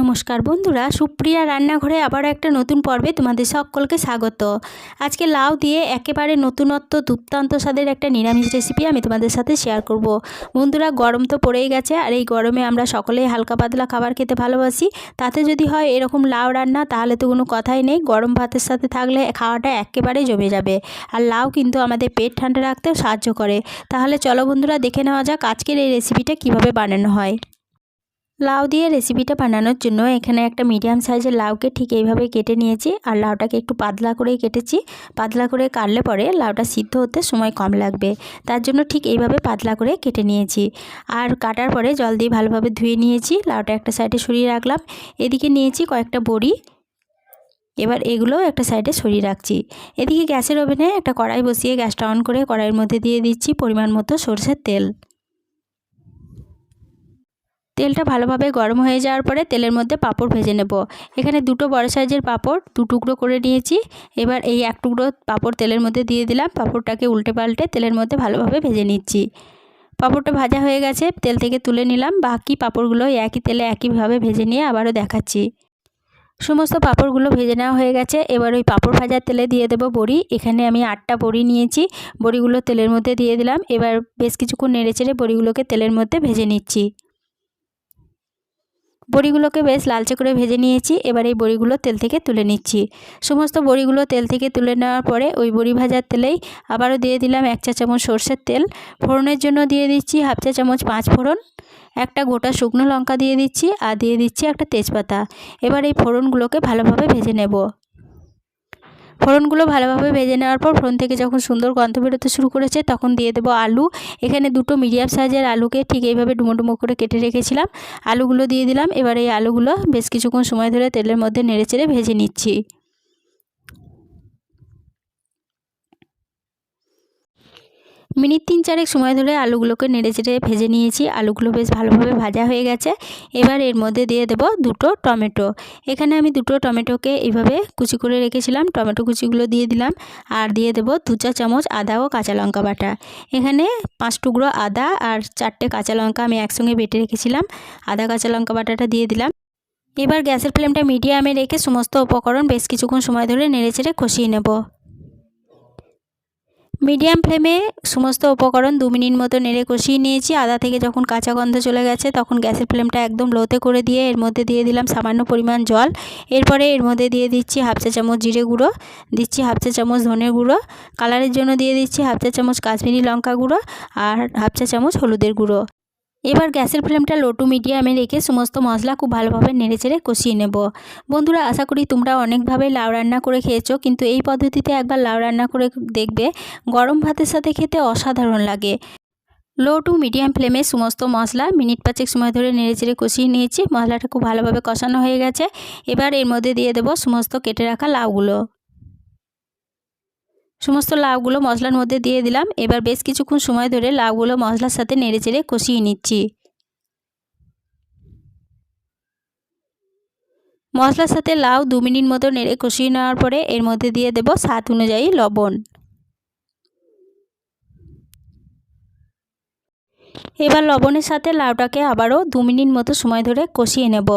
নমস্কার বন্ধুরা, সুপ্রিয়া রান্নাঘরে আবার একটা নতুন পর্বে তোমাদের সকলকে স্বাগত। আজকে লাউ দিয়ে একেবারে নতুনত্ব দুপ্তান্ত স্বাদের একটা নিরামিষ রেসিপি আমি তোমাদের সাথে শেয়ার করব। বন্ধুরা, গরম তো পড়েই গেছে, আর এই গরমে আমরা সকলেই হালকা পাতলা খাবার খেতে ভালোবাসি। তাতে যদি হয় এরকম লাউ রান্না, তাহলে তো কোনো কথাই নেই। গরম ভাতের সাথে থাকলে খাওয়াটা একেবারে জমে যাবে। আর লাউ কিন্তু আমাদের পেট ঠান্ডা রাখতেও সাহায্য করে। তাহলে চলো বন্ধুরা, দেখে নেওয়া যাক আজকের এই রেসিপিটা কীভাবে বানানো হয়। লাউ দিয়ে রেসিপিটা বানানোর জন্য এখানে একটা মিডিয়াম সাইজের লাউকে ঠিক এইভাবে কেটে নিয়েছি। আর লাউটাকে একটু পাতলা করেই কেটেছি। পাতলা করে কাটলে পরে লাউটা সিদ্ধ হতে সময় কম লাগবে। তার জন্য ঠিক এইভাবে পাতলা করে কেটে নিয়েছি। আর কাটার পরে জল দিয়ে ভালোভাবে ধুয়ে নিয়েছি। লাউটা একটা সাইডে সরিয়ে রাখলাম। এদিকে নিয়েছি কয়েকটা বড়ি। এবার এগুলো একটা সাইডে সরিয়ে রাখছি। এদিকে গ্যাসের ওভেনে একটা কড়াই বসিয়ে গ্যাসটা অন করে কড়াইয়ের মধ্যে দিয়ে দিচ্ছি পরিমাণ মতো সরষের তেল। তেলটা ভালোভাবে গরম হয়ে যাওয়ার পরে তেলের মধ্যে পাঁপড় ভেজে নেব। এখানে দুটো বড় সাইজের পাঁপড়, দু টুকরো করে নিয়েছি। এবার এই এক টুকরো পাঁপড় তেলের মধ্যে দিয়ে দিলাম। পাঁপড়টাকে উল্টে পাল্টে তেলের মধ্যে ভালোভাবে ভেজে নিচ্ছি। পাঁপড়টা ভাজা হয়ে গেছে, তেল থেকে তুলে নিলাম। বাকি পাঁপড়গুলো একই তেলে একইভাবে ভেজে নিয়ে আবারও দেখাচ্ছি। সমস্ত পাঁপড়গুলো ভেজে নেওয়া হয়ে গেছে। এবার ওই পাঁপড় ভাজার তেলে দিয়ে দেবো বড়ি। এখানে আমি আটটা বড়ি নিয়েছি। বড়িগুলো তেলের মধ্যে দিয়ে দিলাম। এবার বেশ কিছুক্ষণ নেড়ে চেড়ে বড়িগুলোকে তেলের মধ্যে ভেজে নিচ্ছি। বড়িগুলোকে বেশ লালচে করে ভেজে নিয়েছি। এবার এই বড়িগুলো তেল থেকে তুলে নিচ্ছি। সমস্ত বড়িগুলো তেল থেকে তুলে নেওয়ার পরে ওই বড়ি ভাজার তেলেই আবারও দিয়ে দিলাম এক চা চামচ সর্ষের তেল। ফোড়নের জন্য দিয়ে দিচ্ছি হাফ চা চামচ পাঁচ ফোড়ন, একটা গোটা শুকনো লঙ্কা দিয়ে দিচ্ছি, আর দিয়ে দিচ্ছি একটা তেজপাতা। এবার এই ফোড়নগুলোকে ভালোভাবে ভেজে নেব। ফোড়নগুলো ভালোভাবে ভেজে নেওয়ার পর ফোড়ন থেকে যখন সুন্দর গন্ধ বেরোতে শুরু করেছে, তখন দিয়ে দেবো আলু। এখানে দুটো মিডিয়াম সাইজের আলুকে ঠিক এইভাবে ডুমো ডুমো করে কেটে রেখেছিলাম। আলুগুলো দিয়ে দিলাম। এবার এই আলুগুলো বেশ কিছুক্ষণ সময় ধরে তেলের মধ্যে নেড়ে চেড়ে ভেজে নিচ্ছি। মিনিট তিন চারেক সময় ধরে আলুগুলোকে নেড়ে চেড়ে ভেজে নিয়েছি। আলুগুলো বেশ ভালোভাবে ভাজা হয়ে গেছে। এবার এর মধ্যে দিয়ে দেব দুটো টমেটো। এখানে আমি দুটো টমেটোকে এইভাবে কুচি করে রেখেছিলাম। টমেটো কুচিগুলো দিয়ে দিলাম আর দিয়ে দেব দু চা চামচ আদা ও কাঁচা লঙ্কা বাটা। এখানে পাঁচ টুকরো আদা আর চারটে কাঁচা লঙ্কা আমি একসঙ্গে বেটে রেখেছিলাম। আদা কাঁচা লঙ্কা বাটাটা দিয়ে দিলাম। এবার গ্যাসের ফ্লেমটা মিডিয়ামে রেখে সমস্ত উপকরণ বেশ কিছুক্ষণ সময় ধরে নেড়ে চেড়ে কষিয়ে নেব। মিডিয়াম ফ্লেমে সমস্ত উপকরণ দু মিনিট মতো নেড়ে কষিয়ে নিয়েছি। আদা থেকে যখন কাঁচা গন্ধ চলে গেছে, তখন গ্যাসের ফ্লেমটা একদম লোতে করে দিয়ে এর মধ্যে দিয়ে দিলাম সামান্য পরিমাণ জল। এরপরে এর মধ্যে দিয়ে দিচ্ছি হাফ চা চামচ জিরে গুঁড়ো, দিচ্ছি হাফ চা চামচ ধনের গুঁড়ো, কালারের জন্য দিয়ে দিচ্ছি হাফ চা চামচ কাশ্মীরি লঙ্কা গুঁড়ো আর হাফ চা চামচ হলুদের গুঁড়ো। এবার গ্যাসের ফ্লেমটা লো টু মিডিয়ামে রেখে সমস্ত মশলা খুব ভালোভাবে নেড়েচেড়ে কষিয়ে নেব। বন্ধুরা, আশা করি তোমরা অনেকভাবে লাউ রান্না করে খেয়েছো, কিন্তু এই পদ্ধতিতে একবার লাউ রান্না করে দেখবে, গরম ভাতের সাথে খেতে অসাধারণ লাগে। লো টু মিডিয়াম ফ্লেমে সমস্ত মশলা মিনিট পাঁচেক সময় ধরে নেড়েচেড়ে কষিয়ে নিয়েছি, মশলাটা খুব ভালোভাবে কষানো হয়ে গেছে। এবার এর মধ্যে দিয়ে দেবো সমস্ত কেটে রাখা লাউগুলো। সমস্ত লাউগুলো মশলার মধ্যে দিয়ে দিলাম। এবার বেশ কিছুক্ষণ সময় ধরে লাউগুলো মশলার সাথে নেড়ে চেড়ে কষিয়ে নিচ্ছি। মশলার সাথে লাউ দু মিনিট মতো নেড়ে কষিয়ে নেওয়ার পরে এর মধ্যে দিয়ে দেব স্বাদ অনুযায়ী লবণ। এবার লবণের সাথে লাউটাকে আবারও দু মিনিট মতো সময় ধরে কষিয়ে নেব।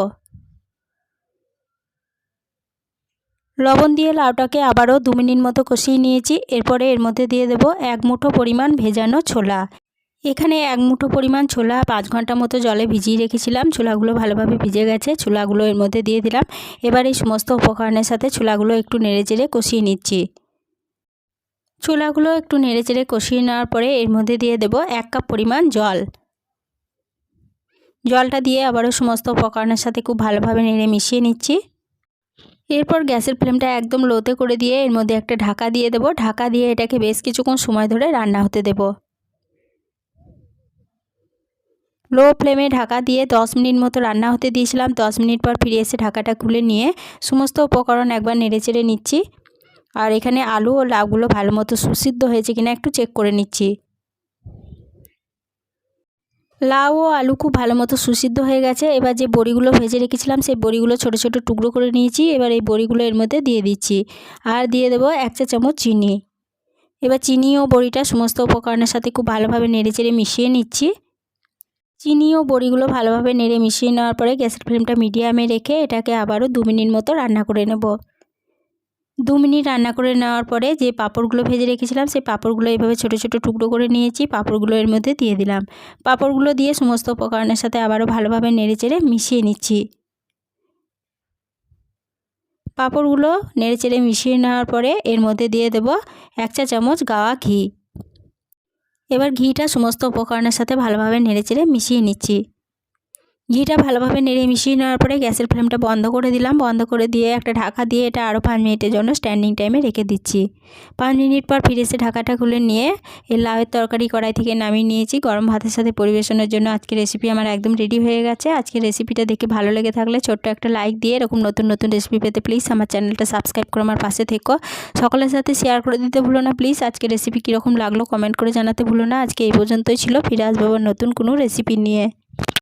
লবণ দিয়ে লাউটাকে আবারও দু মিনিট মতো কষিয়ে নিয়েছি। এরপরে এর মধ্যে দিয়ে দেব এক মুঠো পরিমাণ ভেজানো ছোলা। এখানে এক মুঠো পরিমাণ ছোলা পাঁচ ঘণ্টা মতো জলে ভিজিয়ে রেখেছিলাম। ছোলাগুলো ভালোভাবে ভিজে গেছে, ছোলাগুলো এর মধ্যে দিয়ে দিলাম। এবার এই সমস্ত উপকরণের সাথে ছোলাগুলো একটু নেড়ে চেড়ে কষিয়ে নিচ্ছি। ছোলাগুলো একটু নেড়ে চেড়ে কষিয়ে নেওয়ার পরে এর মধ্যে দিয়ে দেব এক কাপ পরিমাণ জল। জলটা দিয়ে আবারও সমস্ত উপকরণের সাথে খুব ভালোভাবে নেড়ে মিশিয়ে নিচ্ছি। এরপর গ্যাসের ফ্লেমটা একদম লোতে করে দিয়ে এর মধ্যে একটা ঢাকা দিয়ে দেব। ঢাকা দিয়ে এটাকে বেশ কিছুক্ষণ সময় ধরে রান্না হতে দেব। লো ফ্লেমে ঢাকা দিয়ে দশ মিনিট মতো রান্না হতে দিয়েছিলাম। দশ মিনিট পর ফিরে এসে ঢাকাটা খুলে নিয়ে সমস্ত উপকরণ একবার নেড়ে চেড়ে নিচ্ছি। আর এখানে আলু ও লাউগুলো ভালো মতো সুসিদ্ধ হয়েছে কিনা একটু চেক করে নিচ্ছি। লাউ ও আলু খুব ভালো মতো সুসিদ্ধ হয়ে গেছে। এবার যে বড়িগুলো ভেজে রেখেছিলাম, সেই বড়িগুলো ছোট ছোট টুকরো করে নিয়েছি। এবার এই বড়িগুলো এর মধ্যে দিয়ে দিচ্ছি। আর দিয়ে দেবো এক চা চামচ চিনি। এবার চিনি ও বড়িটা সমস্ত উপকরণের সাথে খুব ভালোভাবে নেড়ে চেড়ে মিশিয়ে নিচ্ছি। চিনি ও বড়িগুলো ভালোভাবে নেড়ে মিশিয়ে নেওয়ার পরে গ্যাসের ফ্লেমটা মিডিয়ামে রেখে এটাকে আবারও দু মিনিট মতো রান্না করে নেব। দু মিনিট রান্না করে নেওয়ার পরে যে পাঁপড়গুলো ভেজে রেখেছিলাম, সেই পাঁপড়গুলো এইভাবে ছোটো ছোটো টুকরো করে নিয়েছি। পাঁপড়গুলো এর মধ্যে দিয়ে দিলাম। পাঁপড়গুলো দিয়ে সমস্ত উপকরণের সাথে আবারও ভালোভাবে নেড়ে চেড়ে মিশিয়ে নিচ্ছি। পাঁপড়গুলো নেড়ে চেড়ে মিশিয়ে নেওয়ার পরে এর মধ্যে দিয়ে দেব এক চা চামচ গাওয়া ঘি। এবার ঘিটা সমস্ত উপকরণের সাথে ভালোভাবে নেড়ে চেড়ে মিশিয়ে নিচ্ছি। ঘিটা ভালোভাবে নেড়ে মিশিয়ে নেওয়ার পরে গ্যাসের ফ্লেমটা বন্ধ করে দিলাম। বন্ধ করে দিয়ে একটা ঢাকা দিয়ে এটা আরও পাঁচ মিনিটের জন্য স্ট্যান্ডিং টাইমে রেখে দিচ্ছি। পাঁচ মিনিট পর ফিরে এসে ঢাকাটা খুলে নিয়ে এই লাউয়ের তরকারি কড়াই থেকে নামিয়ে নিয়েছি। গরম ভাতের সাথে পরিবেশনের জন্য আজকে রেসিপি আমার একদম রেডি হয়ে গেছে। আজকে রেসিপিটা দেখে ভালো লেগে থাকলে ছোট্ট একটা লাইক দিয়ে এরকম নতুন নতুন রেসিপি পেতে প্লিজ আমার চ্যানেলটা সাবস্ক্রাইব করে আমার পাশে থেকো। সকলের সাথে শেয়ার করে দিতে ভুলো না প্লিজ আজকে রেসিপি কীরকম লাগল কমেন্ট করে জানাতে ভুলো না। আজকে এই পর্যন্তই ছিল। ফিরে আসব নতুন কোনো রেসিপি নিয়ে।